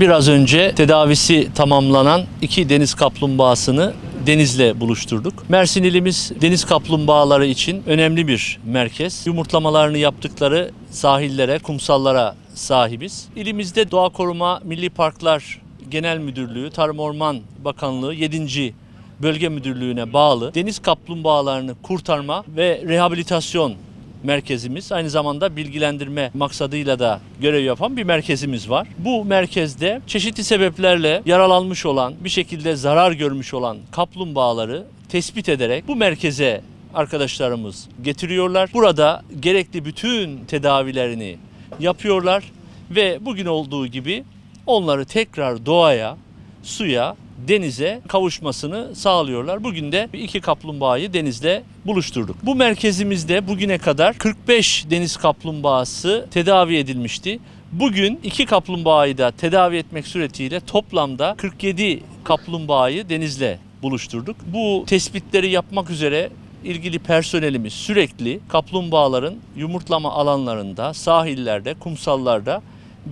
Biraz önce tedavisi tamamlanan iki deniz kaplumbağasını denizle buluşturduk. Mersin ilimiz deniz kaplumbağaları için önemli bir merkez. Yumurtlamalarını yaptıkları sahillere, kumsallara sahibiz. İlimizde Doğa Koruma Milli Parklar Genel Müdürlüğü, Tarım Orman Bakanlığı 7. Bölge Müdürlüğü'ne bağlı deniz kaplumbağalarını kurtarma ve rehabilitasyon merkezimiz. Aynı zamanda bilgilendirme maksadıyla da görev yapan bir merkezimiz var. Bu merkezde çeşitli sebeplerle yaralanmış olan, bir şekilde zarar görmüş olan kaplumbağaları tespit ederek bu merkeze arkadaşlarımız getiriyorlar. Burada gerekli bütün tedavilerini yapıyorlar ve bugün olduğu gibi onları tekrar doğaya, suya, denize kavuşmasını sağlıyorlar. Bugün de iki kaplumbağayı denizle buluşturduk. Bu merkezimizde bugüne kadar 45 deniz kaplumbağası tedavi edilmişti. Bugün iki kaplumbağayı da tedavi etmek suretiyle toplamda 47 kaplumbağayı denizle buluşturduk. Bu tespitleri yapmak üzere ilgili personelimiz sürekli kaplumbağaların yumurtlama alanlarında, sahillerde, kumsallarda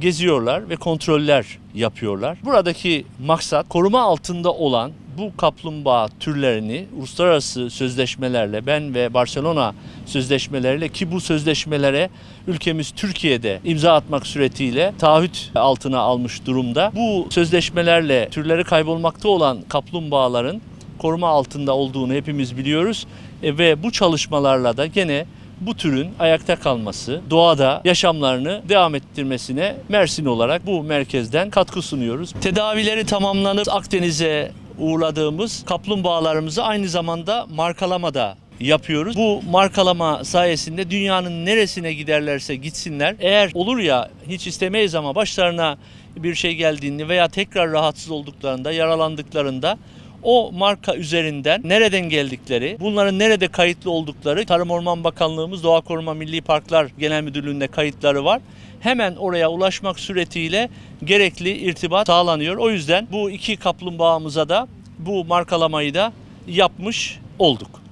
geziyorlar ve kontroller yapıyorlar. Buradaki maksat koruma altında olan bu kaplumbağa türlerini uluslararası sözleşmelerle ben ve Barcelona sözleşmeleriyle ki bu sözleşmelere ülkemiz Türkiye'de imza atmak suretiyle taahhüt altına almış durumda. Bu sözleşmelerle türleri kaybolmakta olan kaplumbağaların koruma altında olduğunu hepimiz biliyoruz E, ve bu çalışmalarla da gene bu türün ayakta kalması, doğada yaşamlarını devam ettirmesine Mersin olarak bu merkezden katkı sunuyoruz. Tedavileri tamamlanıp Akdeniz'e uğurladığımız kaplumbağalarımızı aynı zamanda markalama da yapıyoruz. Bu markalama sayesinde dünyanın neresine giderlerse gitsinler. Eğer olur ya hiç istemeyiz ama başlarına bir şey geldiğinde veya tekrar rahatsız olduklarında, yaralandıklarında o marka üzerinden nereden geldikleri, bunların nerede kayıtlı oldukları Tarım Orman Bakanlığımız Doğa Koruma Milli Parklar Genel Müdürlüğü'nde kayıtları var. Hemen oraya ulaşmak suretiyle gerekli irtibat sağlanıyor. O yüzden bu iki kaplumbağamıza da bu markalamayı da yapmış olduk.